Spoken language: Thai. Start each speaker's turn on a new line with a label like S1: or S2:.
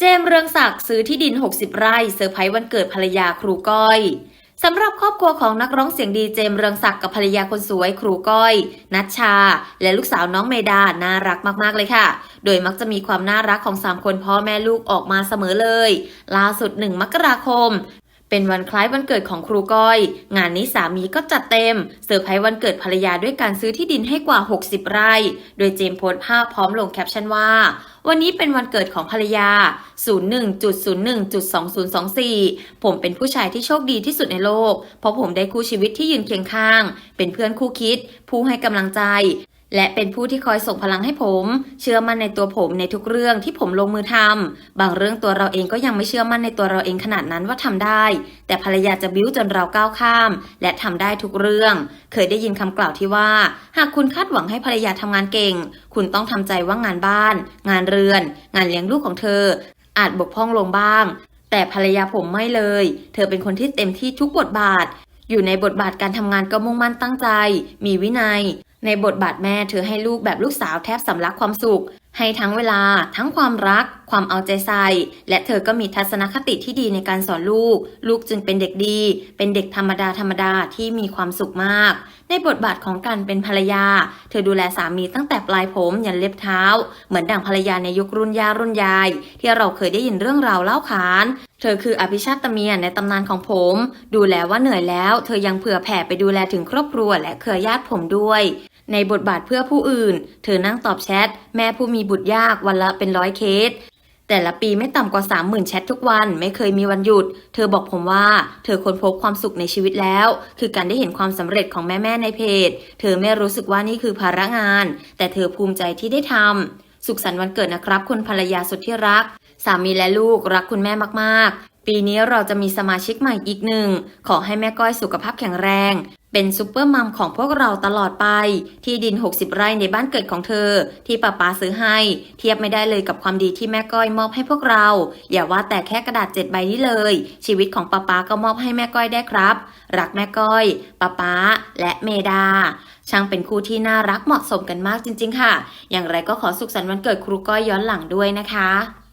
S1: เจมเรืองศักดิ์ซื้อที่ดิน 60 ไร่เซอร์ไพรส์วันเกิดภรรยาครูก้อยสำหรับครอบครัวของนักร้องเสียงดีเจมเรืองศักดิ์กับภรรยาคนสวยครูก้อย นัชชา และลูกสาวน้องเมดา น่ารักมากๆเลยค่ะ โดยมักจะมีความน่ารักของ 3 คนพ่อแม่ลูกออกมาเสมอเลย ล่าสุด 1 มกราคม เป็นวันคล้ายวันเกิดของครูก้อย งานนี้สามีก็จัดเต็ม เซอร์ไพรส์วันเกิดภรรยาด้วยการซื้อที่ดินให้กว่า 60 ไร่ โดยเจมส์โพสภาพพร้อมลงแคปชั่นว่า วันนี้เป็นวันเกิดของภรรยา 01.01.2024 ผมเป็นผู้ชายที่โชคดีที่สุดในโลก เพราะผมได้คู่ชีวิตที่ยืนเคียงข้าง เป็นเพื่อนคู่คิด ผู้ให้กำลังใจ และเป็นผู้ที่คอยส่งพลังให้ผม เชื่อมั่นในตัวผมในทุกเรื่องที่ผมลงมือทำบางเรื่องตัวเราเองก็ยังไม่เชื่อมั่นในตัวเราเองขนาดนั้นว่าทำได้ แต่ภรรยาจะบิ้วจนเราก้าวข้าม และทำได้ทุกเรื่อง เคยได้ยินคำกล่าวที่ว่า หากคุณคาดหวังให้ภรรยาทำงานเก่ง คุณต้องทำใจว่างานบ้าน งานเรือน งานเลี้ยงลูกของเธอ อาจบกพร่องลงบ้าง แต่ภรรยาผมไม่เลย เธอเป็นคนที่เต็มที่ทุกบทบาท อยู่ในบทบาทการทำงานก็มุ่งมั่นตั้งใจ มีวินัย ในบทบาทแม่เธอให้ลูกแบบลูกสาวแทบสำลักความสุข ให้ทั้งเวลา ทั้งความรัก ความเอาใจใส่ และเธอก็มีทัศนคติที่ดีในการสอนลูก ลูกจึงเป็นเด็กดี เป็นเด็กธรรมดาธรรมดาที่มีความสุขมาก ในบทบาทของการเป็นภรรยา เธอดูแลสามีตั้งแต่ปลายผมยันเล็บเท้า เหมือนดั่งภรรยาในยุครุ่นย่ารุ่นยาย ที่เราเคยได้ยินเรื่องราวเล่าขานเธอคืออภิชาติเมียในตำนานของผม ดูแลว่าเหนื่อยแล้ว เธอยังเผื่อแผ่ไปดูแลถึงครอบครัวและเครือญาติผมด้วย ในบทบาทเพื่อผู้อื่น เธอนั่งตอบแชท แม่ผู้มีบุตรยากวันละเป็นร้อยเคส แต่ละปีไม่ต่ำกว่า 30,000 แชททุกวันไม่เคยมีวันหยุด เธอบอกผมว่า เธอค้นพบความสุขในชีวิตแล้ว คือการได้เห็นความสำเร็จของแม่ๆในเพจ เธอไม่รู้สึกว่านี่คือภาระงาน แต่เธอภูมิใจที่ได้ทำสุขสันต์วันเกิดนะครับ คุณภรรยาสุดที่รัก สามีและลูกรักคุณแม่มากๆปีนี้เราจะมีสมาชิกใหม่อีกหนึ่ง ขอให้แม่ก้อยสุขภาพแข็งแรง เป็นซูเปอร์มัมของพวกเราตลอดไป ที่ดิน 60 ไร่ในบ้านเกิดของเธอ ที่ป้าป๊าซื้อให้ เทียบไม่ได้เลยกับความดีที่แม่ก้อยมอบให้พวกเรา อย่าว่าแต่แค่กระดาษเจ็ดใบนี้เลย ชีวิตของป้าป๊าก็มอบให้แม่ก้อยได้ครับ รักแม่ก้อยป้าป๊าและเมดาช่างเป็นคู่ที่น่ารักเหมาะสมกันมากจริง ๆ ค่ะ อย่างไรก็ขอสุขสันต์วันเกิดครูก้อยย้อนหลังด้วยนะคะ